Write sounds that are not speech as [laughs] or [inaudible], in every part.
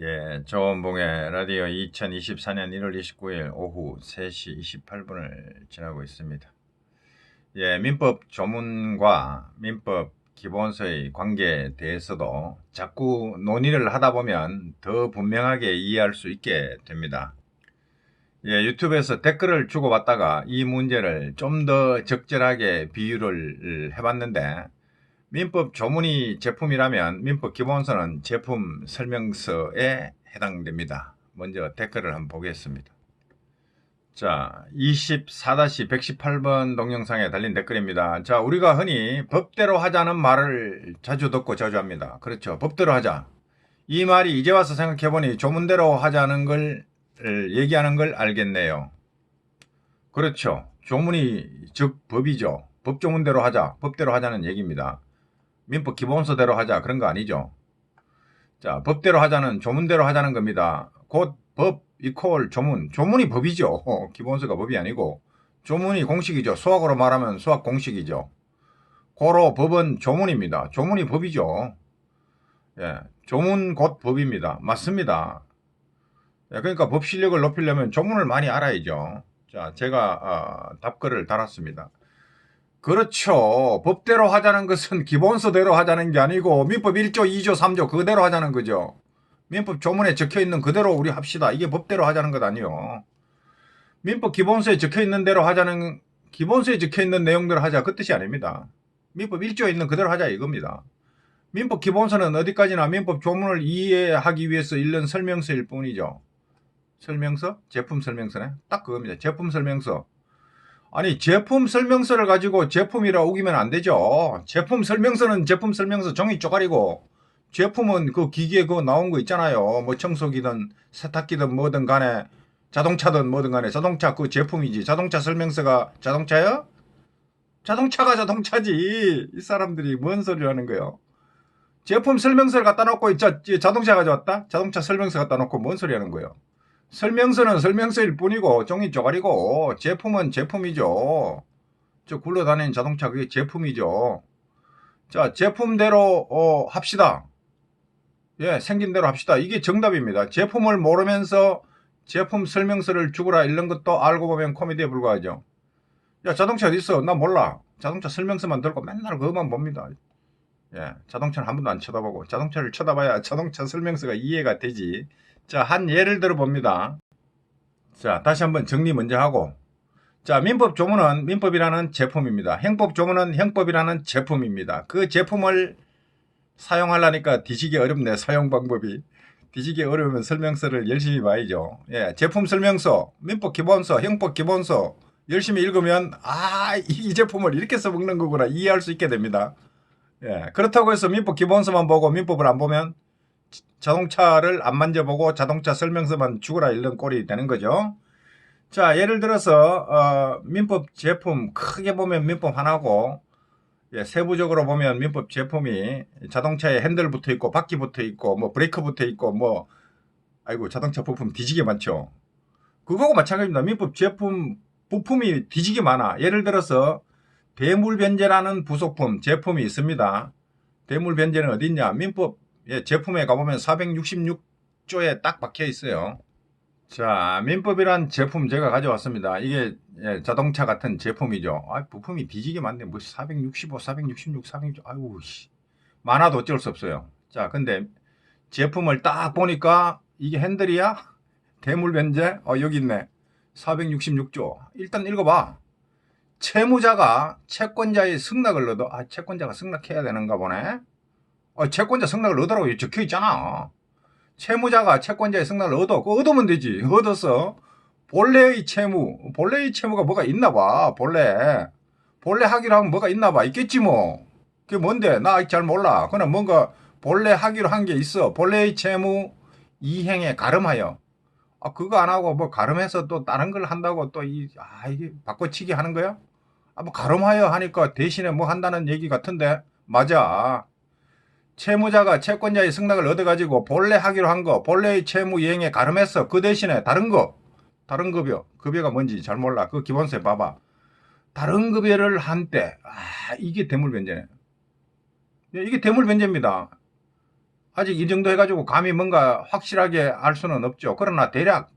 예, 조원봉의 라디오 2024년 1월 29일 오후 3시 28분을 지나고 있습니다. 예, 민법 조문과 민법 기본서의 관계에 대해서도 자꾸 논의를 하다 보면 더 분명하게 이해할 수 있게 됩니다. 예, 유튜브에서 댓글을 주고받다가 이 문제를 좀 더 적절하게 비유를 해봤는데 민법 조문이 제품이라면 민법 기본서는 제품 설명서에 해당됩니다. 먼저 댓글을 한번 보겠습니다. 자, 24-118번 동영상에 달린 댓글입니다. 자, 우리가 흔히 법대로 하자는 말을 자주 듣고 자주 합니다. 그렇죠. 법대로 하자. 이 말이 이제 와서 생각해보니 조문대로 하자는 걸 얘기하는 걸 알겠네요. 그렇죠. 조문이 즉 법이죠. 법조문대로 하자. 법대로 하자는 얘기입니다. 민법 기본서대로 하자 그런 거 아니죠. 자, 법대로 하자는 조문대로 하자는 겁니다. 곧 법 이퀄 조문. 조문이 법이죠. [laughs] 기본서가 법이 아니고 조문이 공식이죠. 수학으로 말하면 수학 공식이죠. 고로 법은 조문입니다. 조문이 법이죠. 예, 조문 곧 법입니다. 맞습니다. 예, 그러니까 법 실력을 높이려면 조문을 많이 알아야죠. 자, 제가 어, 답글을 달았습니다. 그렇죠. 법대로 하자는 것은 기본서대로 하자는 게 아니고 민법 1조, 2조, 3조 그대로 하자는 거죠. 민법 조문에 적혀 있는 그대로 우리 합시다. 이게 법대로 하자는 것 아니요. 민법 기본서에 적혀 있는 대로 하자는 기본서에 적혀 있는 내용대로 하자 그 뜻이 아닙니다. 민법 1조에 있는 그대로 하자 이겁니다. 민법 기본서는 어디까지나 민법 조문을 이해하기 위해서 읽는 설명서일 뿐이죠. 설명서? 제품 설명서네? 딱 그겁니다. 제품 설명서. 아니 제품 설명서를 가지고 제품이라 우기면 안 되죠. 제품 설명서는 제품 설명서 종이 쪼가리고 제품은 그 기계에 그 나온 거 있잖아요. 뭐 청소기든 세탁기든 뭐든 간에 자동차든 뭐든 간에 자동차 그 제품이지. 자동차 설명서가 자동차요? 자동차가 자동차지. 이 사람들이 뭔 소리를 하는 거예요. 제품 설명서를 갖다 놓고 자, 자동차 가져왔다? 자동차 설명서 갖다 놓고 뭔 소리 하는 거예요. 설명서는 설명서일 뿐이고 종이 쪼가리고 제품은 제품이죠. 저 굴러다니는 자동차 그게 제품이죠. 자 제품대로 어, 합시다. 예 생긴 대로 합시다. 이게 정답입니다. 제품을 모르면서 제품 설명서를 주거라 이런 것도 알고 보면 코미디에 불과하죠. 야 자동차 어디 있어? 나 몰라. 자동차 설명서만 들고 맨날 그것만 봅니다. 예, 자동차는 한 번도 안 쳐다보고 자동차를 쳐다봐야 자동차 설명서가 이해가 되지. 자, 한 예를 들어 봅니다. 자, 다시 한번 정리 먼저 하고. 자, 민법 조문은 민법이라는 제품입니다. 행법 조문은 행법이라는 제품입니다. 그 제품을 사용하려니까 뒤지기 어렵네, 사용 방법이. 뒤지기 어려우면 설명서를 열심히 봐야죠. 예, 제품 설명서, 민법 기본서, 행법 기본서 열심히 읽으면 아, 이 제품을 이렇게 써먹는 거구나 이해할 수 있게 됩니다. 예, 그렇다고 해서 민법 기본서만 보고 민법을 안 보면 자동차를 안 만져보고 자동차 설명서만 죽어라 이런 꼴이 되는 거죠. 자 예를 들어서 어, 민법 제품 크게 보면 민법 하나고 예, 세부적으로 보면 민법 제품이 자동차에 핸들 붙어 있고 바퀴 붙어 있고 뭐 브레이크 붙어 있고 뭐 아이고 자동차 부품 뒤지게 많죠. 그거하고 마찬가지입니다. 민법 제품 부품이 뒤지게 많아. 예를 들어서 대물변제라는 부속품 제품이 있습니다. 대물변제는 어디 있냐? 민법 예, 제품에 가보면 466조에 딱 박혀 있어요. 자, 민법이란 제품 제가 가져왔습니다. 이게 예, 자동차 같은 제품이죠. 아, 부품이 뒤지게 많네. 뭐 465, 466, 466. 아유, 씨. 많아도 어쩔 수 없어요. 자, 근데 제품을 딱 보니까 이게 핸들이야? 대물 변제? 어, 여기 있네. 466조. 일단 읽어봐. 채무자가 채권자의 승낙을 얻어. 아, 채권자가 승낙해야 되는가 보네. 어, 채권자 승낙을 얻으라고 적혀 있잖아. 채무자가 채권자의 승낙을 얻어. 그 얻으면 되지. 얻어서 본래의 채무, 본래의 채무가 뭐가 있나 봐. 본래. 본래 하기로 하면 뭐가 있나 봐. 있겠지 뭐. 그게 뭔데? 나 잘 몰라. 그냥 뭔가 본래 하기로 한 게 있어. 본래의 채무 이행에 가름하여. 아, 그거 안 하고 뭐 가름해서 또 다른 걸 한다고 또 이, 아, 이게 바꿔치기 하는 거야? 아, 뭐 가름하여 하니까 대신에 뭐 한다는 얘기 같은데. 맞아. 채무자가 채권자의 승낙을 얻어가지고 본래 하기로 한 거, 본래의 채무 이행에 가름해서 그 대신에 다른 거, 다른 급여, 급여가 뭔지 잘 몰라. 그 기본서에 봐봐. 다른 급여를 한 때, 아, 이게 대물변제네. 예, 이게 대물변제입니다. 아직 이 정도 해가지고 감히 뭔가 확실하게 알 수는 없죠. 그러나 대략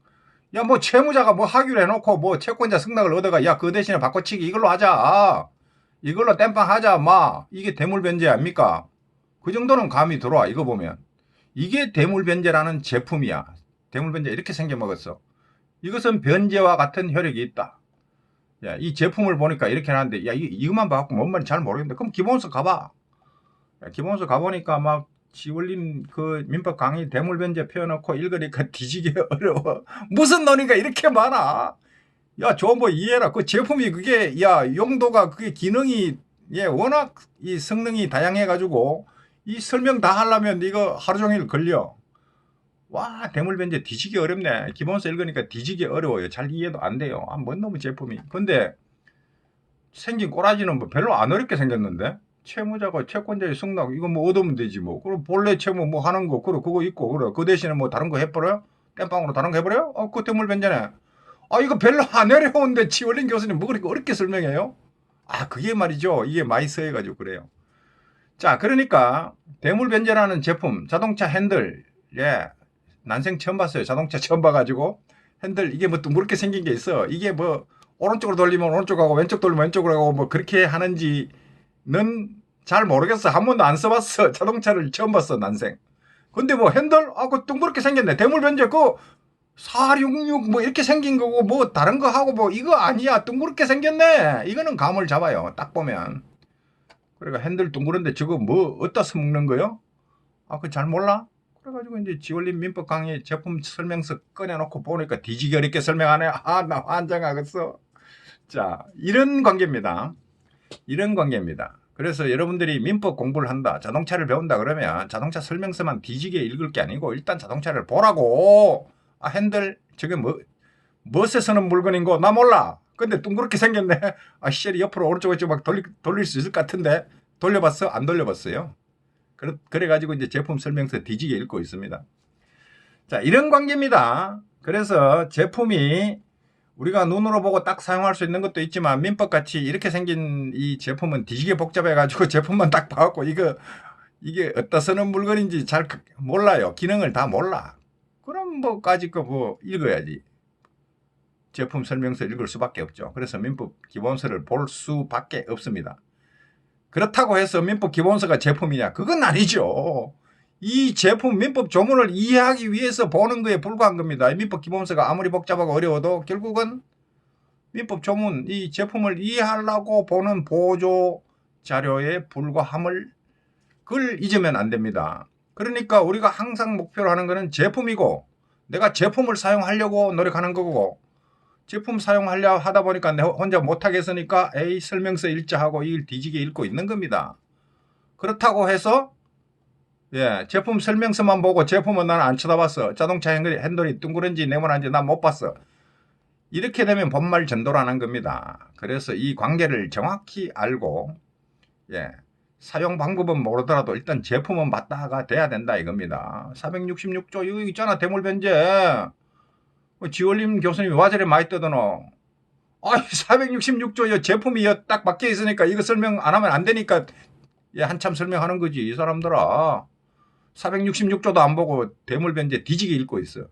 야 뭐 채무자가 뭐 하기로 해놓고 뭐 채권자 승낙을 얻어가 야 그 대신에 바꿔치기 이걸로 하자. 이걸로 땜빵 하자 마 이게 대물변제 아닙니까? 그 정도는 감이 들어와 이거 보면 이게 대물변제라는 제품이야. 대물변제 이렇게 생겨 먹었어. 이것은 변제와 같은 효력이 있다. 야, 이 제품을 보니까 이렇게 하는데, 야, 이, 이것만 봐갖고 뭔 말인지 잘 모르겠는데, 그럼 기본서 가봐. 야, 기본서 가보니까 막, 지올린 그 민법 강의 대물변제 펴놓고 읽으니까 [laughs] 뒤지게 어려워. 무슨 논의가 이렇게 많아? 야, 저뭐 이해해라. 그 제품이 그게, 야, 용도가 그게 기능이, 예, 워낙 이 성능이 다양해가지고, 이 설명 다 하려면 이거 하루 종일 걸려. 와, 대물변제 뒤지기 어렵네. 기본서 읽으니까 뒤지기 어려워요. 잘 이해도 안 돼요. 아, 뭔 놈의 제품이. 근데 생긴 꼬라지는 뭐 별로 안 어렵게 생겼는데? 채무자가 채권자의 승낙, 이거 뭐 얻으면 되지 뭐. 그럼 본래 채무 뭐 하는 거, 그래, 그거 있고, 그래. 그 대신에 뭐 다른 거 해버려요? 땜빵으로 다른 거 해버려요? 어, 그 대물변제네. 아, 이거 별로 안 어려운데 지원린 교수님 뭐 그렇게 어렵게 설명해요? 아, 그게 말이죠. 이게 많이 써해가지고 그래요. 자, 그러니까 대물 변제라는 제품, 자동차 핸들, 예, 난생 처음 봤어요. 자동차 [laughs] 처음 봐가지고 핸들 이게 뭐 둥그렇게 생긴 게 있어. 이게 뭐 오른쪽으로 돌리면 오른쪽 하고 왼쪽 돌리면 왼쪽으로 하고 뭐 그렇게 하는지는 잘 모르겠어. 한 번도 안 써봤어. [laughs] 자동차를 처음 봤어. 난생. 근데 뭐 핸들 아그 둥그렇게 생겼네. 대물 변제 그 466 뭐 이렇게 생긴 거고 뭐 다른 거 하고 뭐 이거 아니야. 둥그렇게 생겼네. 이거는 감을 잡아요. 딱 보면. 그러니까 핸들 둥그런데 저거 뭐 어디다 써먹는 거요? 아 그 잘 몰라? 그래가지고 이제 지올린 민법 강의 제품 설명서 꺼내놓고 보니까 뒤지게 어렵게 설명하네. 아, 나 환장하겠어. 자, 이런 관계입니다. 이런 관계입니다. 그래서 여러분들이 민법 공부를 한다, 자동차를 배운다 그러면 자동차 설명서만 뒤지게 읽을 게 아니고 일단 자동차를 보라고. 아, 핸들, 저게 뭐, 멋에 서는 물건인 거 나 몰라. 근데 둥그렇게 생겼네. [laughs] 아, 쉘이 옆으로 오른쪽에 막 돌리, 돌릴 수 있을 것 같은데 돌려봤어? 안 돌려봤어요. 그래, 그래가지고 이제 제품 설명서 뒤지게 읽고 있습니다. 자, 이런 관계입니다. 그래서 제품이 우리가 눈으로 보고 딱 사용할 수 있는 것도 있지만 민법 같이 이렇게 생긴 이 제품은 뒤지게 복잡해가지고 [laughs] 제품만 딱 봐갖고 이거 이게 어디다 쓰는 물건인지 잘 몰라요. 기능을 다 몰라. 그럼 뭐까지 거뭐 읽어야지. 제품 설명서 읽을 수밖에 없죠. 그래서 민법 기본서를 볼 수밖에 없습니다. 그렇다고 해서 민법 기본서가 제품이냐? 그건 아니죠. 이 제품 민법 조문을 이해하기 위해서 보는 거에 불과한 겁니다. 민법 기본서가 아무리 복잡하고 어려워도 결국은 민법 조문 이 제품을 이해하려고 보는 보조 자료에 불과함을 그걸 잊으면 안 됩니다. 그러니까 우리가 항상 목표로 하는 것은 제품이고 내가 제품을 사용하려고 노력하는 거고 제품 사용하려 하다 보니까 내 혼자 못하겠으니까 A 설명서 일자하고 이걸 뒤지게 읽고 있는 겁니다. 그렇다고 해서 예, 제품 설명서만 보고 제품은 나는 안 쳐다봤어. 자동차 핸들이, 둥그런지 네모난지 난 못 봤어. 이렇게 되면 본말 전도라는 겁니다. 그래서 이 관계를 정확히 알고 예, 사용 방법은 모르더라도 일단 제품은 맞다가 돼야 된다 이겁니다. 466조 이거 있잖아 대물변제. 뭐 지올림 교수님이 와저리 많이 떠드노. 아이 466조 제품이 딱 박혀 있으니까 이거 설명 안 하면 안 되니까 예, 한참 설명하는 거지 이 사람들아. 466조도 안 보고 대물변제 뒤지게 읽고 있어.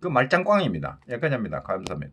그 말짱꽝입니다. 여기까지입니다. 감사합니다.